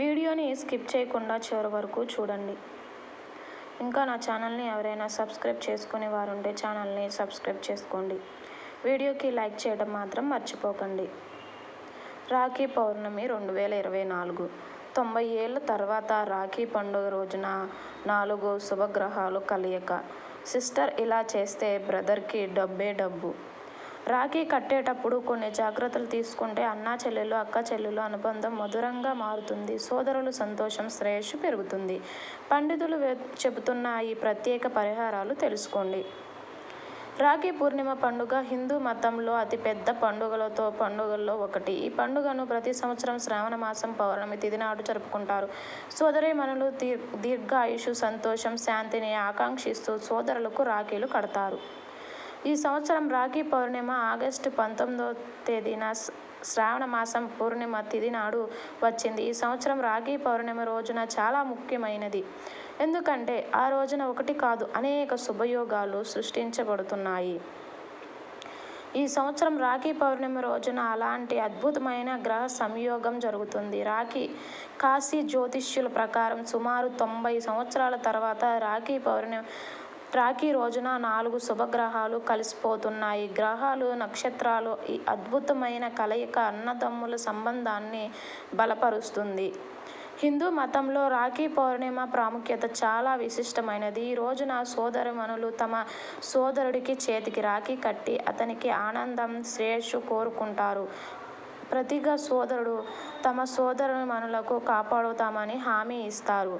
వీడియోని స్కిప్ చేయకుండా చివరి వరకు చూడండి. ఇంకా నా ఛానల్ని ఎవరైనా సబ్స్క్రైబ్ చేసుకునే వారు ఉంటే ఛానల్ని సబ్స్క్రైబ్ చేసుకోండి. వీడియోకి లైక్ చేయడం మాత్రం మర్చిపోకండి. రాఖీ పౌర్ణమి రెండు వేల ఇరవై నాలుగు. తొంభై ఏళ్ళ తర్వాత రాఖీ పండుగ రోజున నాలుగు శుభగ్రహాలు కలయిక సిస్టర్ ఇలా చేస్తే బ్రదర్కి డబ్బే డబ్బు. రాఖీ కట్టేటప్పుడు కొన్ని జాగ్రత్తలు తీసుకుంటే అన్నా చెల్లెలు అక్క చెల్లెలు అనుబంధం మధురంగా మారుతుంది. సోదరులు సంతోషం శ్రేయస్సు పెరుగుతుంది. పండితులు చెబుతున్న ఈ ప్రత్యేక పరిహారాలు తెలుసుకోండి. రాఖీ పూర్ణిమ పండుగ హిందూ మతంలో అతిపెద్ద పండుగలతో పండుగల్లో ఒకటి. ఈ పండుగను ప్రతి సంవత్సరం శ్రావణ మాసం పౌర్ణమి తిథి నాడు జరుపుకుంటారు. సోదరీమణులు దీర్ దీర్ఘాయుషు సంతోషం శాంతిని ఆకాంక్షిస్తూ సోదరులకు రాఖీలు కడతారు. ఈ సంవత్సరం రాఖీ పౌర్ణిమ ఆగస్టు పంతొమ్మిదో తేదీన శ్రావణ మాసం పూర్ణిమ తిథి నాడు వచ్చింది. ఈ సంవత్సరం రాఖీ పౌర్ణిమ రోజున చాలా ముఖ్యమైనది. ఎందుకంటే ఆ రోజున ఒకటి కాదు అనేక శుభయోగాలు సృష్టించబడుతున్నాయి. ఈ సంవత్సరం రాఖీ పౌర్ణమి రోజున అలాంటి అద్భుతమైన గ్రహ సంయోగం జరుగుతుంది. రాఖీ కాశీ జ్యోతిష్యుల ప్రకారం సుమారు తొంభై సంవత్సరాల తర్వాత రాఖీ పౌర్ణమి రాఖీ రోజున నాలుగు శుభగ్రహాలు కలిసిపోతున్నాయి. గ్రహాలు నక్షత్రాలు ఈ అద్భుతమైన కలయిక అన్నదమ్ముల సంబంధాన్ని బలపరుస్తుంది. హిందూ మతంలో రాఖీ పౌర్ణిమ ప్రాముఖ్యత చాలా విశిష్టమైనది. ఈ రోజున సోదరమణులు తమ సోదరుడికి చేతికి రాఖీ కట్టి అతనికి ఆనందం శ్రేయస్సు కోరుకుంటారు. ప్రతిగా సోదరుడు తమ సోదరుమణులకు కాపాడుతామని హామీ ఇస్తారు.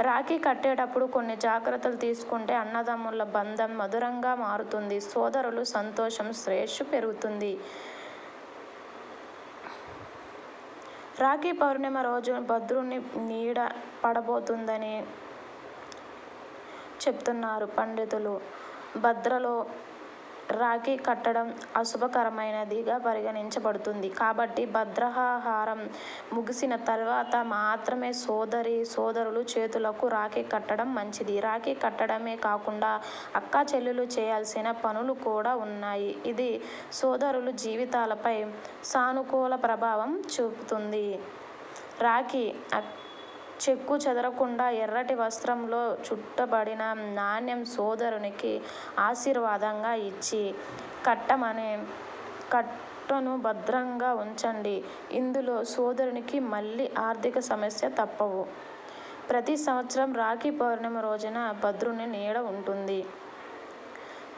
రాఖీ కట్టేటప్పుడు కొన్ని జాగ్రత్తలు తీసుకుంటే అన్నదమ్ముల బంధం మధురంగా మారుతుంది. సోదరులు సంతోషం శ్రేయస్సు పెరుగుతుంది. రాఖీ పౌర్ణిమ రోజు భద్రుని నీడ పడబోతుందని చెప్తున్నారు పండితులు. భద్రలో రాఖీ కట్టడం అశుభకరమైనదిగా పరిగణించబడుతుంది. కాబట్టి భద్రహారం ముగిసిన తర్వాత మాత్రమే సోదరి సోదరులు చేతులకు రాఖీ కట్టడం మంచిది. రాఖీ కట్టడమే కాకుండా అక్క చెల్లెలు చేయాల్సిన పనులు కూడా ఉన్నాయి. ఇది సోదరులు జీవితాలపై సానుకూల ప్రభావం చూపుతుంది. రాఖీ చెక్కు చెదరకుండా ఎర్రటి వస్త్రంలో చుట్టబడిన నాణ్యం సోదరునికి ఆశీర్వాదంగా ఇచ్చి కట్టమని కట్టను భద్రంగా ఉంచండి. ఇందులో సోదరునికి మళ్ళీ ఆర్థిక సమస్య తప్పవు. ప్రతి సంవత్సరం రాఖీ పౌర్ణమి రోజున భద్రుని నీడ ఉంటుంది.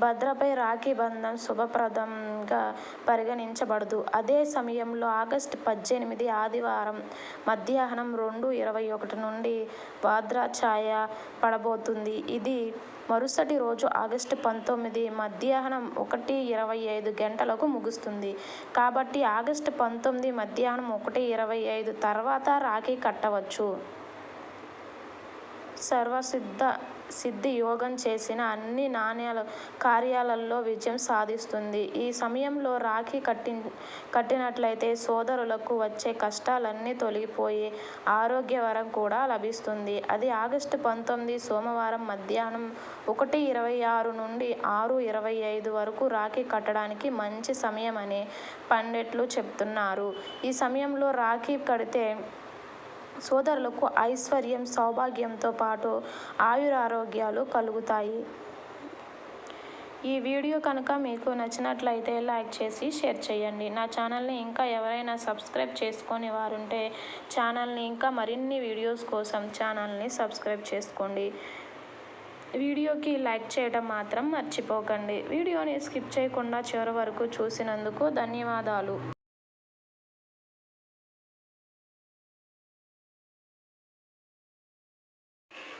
భద్రపై రాఖీ బంధం శుభప్రదంగా పరిగణించబడదు. అదే సమయంలో ఆగస్టు పద్దెనిమిది ఆదివారం మధ్యాహ్నం రెండు ఇరవై ఒకటి నుండి భాద్రఛాయ పడబోతుంది. ఇది మరుసటి రోజు ఆగస్టు పంతొమ్మిది మధ్యాహ్నం ఒకటి ఇరవై ఐదు గంటలకు ముగుస్తుంది. కాబట్టి ఆగస్టు పంతొమ్మిది మధ్యాహ్నం ఒకటి ఇరవై ఐదు తర్వాత రాఖీ కట్టవచ్చు. సర్వసిద్ధ సిద్ధి యోగం చేసిన అన్ని నాణ్యాల కార్యాలలో విజయం సాధిస్తుంది. ఈ సమయంలో రాఖీ కట్టి కట్టినట్లయితే సోదరులకు వచ్చే కష్టాలన్నీ తొలగిపోయి ఆరోగ్యవరం కూడా లభిస్తుంది. అది ఆగస్టు పంతొమ్మిది సోమవారం మధ్యాహ్నం ఒకటి ఇరవై ఆరు నుండి ఆరు ఇరవై ఐదు వరకు రాఖీ కట్టడానికి మంచి సమయం అని పండిట్లు చెప్తున్నారు. ఈ సమయంలో రాఖీ కడితే సోదరులకు ఐశ్వర్యం సౌభాగ్యంతో పాటు ఆయురారోగ్యాలు కలుగుతాయి. ఈ వీడియో కనుక మీకు నచ్చినట్లయితే లైక్ చేసి షేర్ చేయండి. నా ఛానల్ని ఇంకా ఎవరైనా సబ్స్క్రైబ్ చేసుకొని వారుంటే ఛానల్ని ఇంకా మరిన్ని వీడియోస్ కోసం ఛానల్ని సబ్స్క్రైబ్ చేసుకోండి. వీడియోకి లైక్ చేయడం మాత్రం మర్చిపోకండి. వీడియోని స్కిప్ చేయకుండా చివరి వరకు చూసినందుకు ధన్యవాదాలు.